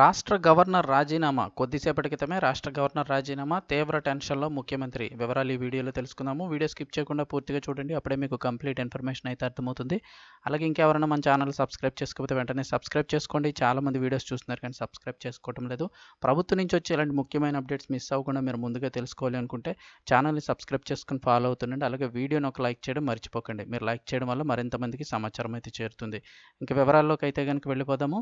రాష్ట్ర గవర్నర్ రాజీనామా కొద్దిసేపటి క్రితమే రాష్ట్ర గవర్నర్ రాజీనామా తీవ్ర టెన్షన్లో ముఖ్యమంత్రి వివరాలు ఈ వీడియోలో తెలుసుకుందాము. వీడియో స్కిప్ చేయకుండా పూర్తిగా చూడండి. అప్పుడే మీకు కంప్లీట్ ఇన్ఫర్మేషన్ అయితే అర్థమవుతుంది. అలాగే ఇంకెవరైనా మన ఛానల్ సబ్స్క్రైబ్ చేసుకోకపోతే వెంటనే సబ్స్క్రైబ్ చేసుకోండి. చాలామంది వీడియోస్ చూస్తున్నారు కానీ సబ్స్క్రైబ్ చేసుకోవడం లేదు. ప్రభుత్వం నుంచి వచ్చే ఇలాంటి ముఖ్యమైన అప్డేట్స్ మిస్ అవ్వకుండా మీరు ముందుగా తెలుసుకోవాలి అనుకుంటే ఛానల్ని సబ్స్క్రైబ్ చేసుకుని ఫాలో అవుతుండండి. అలాగే వీడియోని ఒక లైక్ చేయడం మర్చిపోకండి. మీరు లైక్ చేయడం వల్ల మరింత మందికి సమాచారం అయితే చేరుతుంది. ఇంకా వివరాల్లోకి అయితే కనుక వెళ్ళిపోదాము.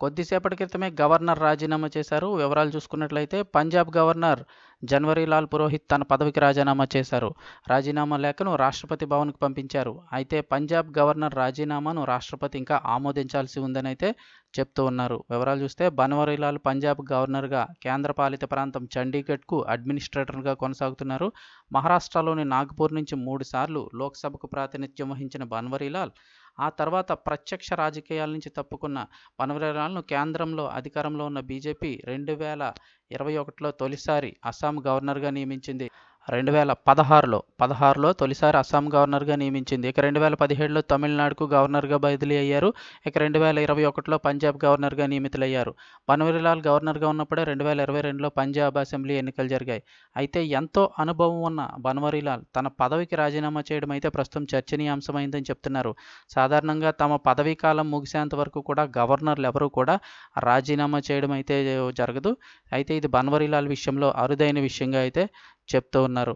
కొద్దిసేపటి క్రితమే గవర్నర్ రాజీనామా చేశారు. వివరాలు చూసుకున్నట్లయితే పంజాబ్ గవర్నర్ జన్వరీలాల్ పురోహిత్ తన పదవికి రాజీనామా చేశారు. రాజీనామా లేఖను రాష్ట్రపతి భవన్కు పంపించారు. అయితే పంజాబ్ గవర్నర్ రాజీనామాను రాష్ట్రపతి ఇంకా ఆమోదించాల్సి ఉందని అయితే చెప్తూ ఉన్నారు. వివరాలు చూస్తే బన్వరీలాల్ పంజాబ్ గవర్నర్గా కేంద్రపాలిత ప్రాంతం చండీగఢ్కు అడ్మినిస్ట్రేటర్గా కొనసాగుతున్నారు. మహారాష్ట్రలోని నాగ్పూర్ నుంచి మూడు సార్లు లోక్సభకు ప్రాతినిధ్యం వహించిన బన్వరీలాల్ ఆ తర్వాత ప్రత్యక్ష రాజకీయాల నుంచి తప్పుకున్న బన్వరీలాల్ను కేంద్రంలో అధికారంలో ఉన్న బీజేపీ రెండు వేల ఇరవై ఒకటిలో తొలిసారి అస్సాం గవర్నర్గా నియమించింది. రెండు వేల పదహారులో పదహారులో తొలిసారి అస్సాం గవర్నర్గా నియమించింది. ఇక రెండు వేల పదిహేడులో తమిళనాడుకు గవర్నర్గా బదిలీ అయ్యారు. ఇక రెండు వేల ఇరవై ఒకటిలో పంజాబ్ గవర్నర్గా నియమితులయ్యారు. బన్వరీలాల్ గవర్నర్గా ఉన్నప్పుడే రెండు వేల ఇరవై రెండులో పంజాబ్ అసెంబ్లీ ఎన్నికలు జరిగాయి. అయితే ఎంతో అనుభవం ఉన్న బన్వరీలాల్ తన పదవికి రాజీనామా చేయడం అయితే ప్రస్తుతం చర్చనీయాంశమైందని చెప్తున్నారు. సాధారణంగా తమ పదవీ కాలం ముగిసేంత వరకు కూడా గవర్నర్లు ఎవరూ కూడా రాజీనామా చేయడం అయితే జరగదు. అయితే ఇది బన్వరీలాల్ విషయంలో అరుదైన విషయంగా అయితే చెప్తూ ఉన్నారు.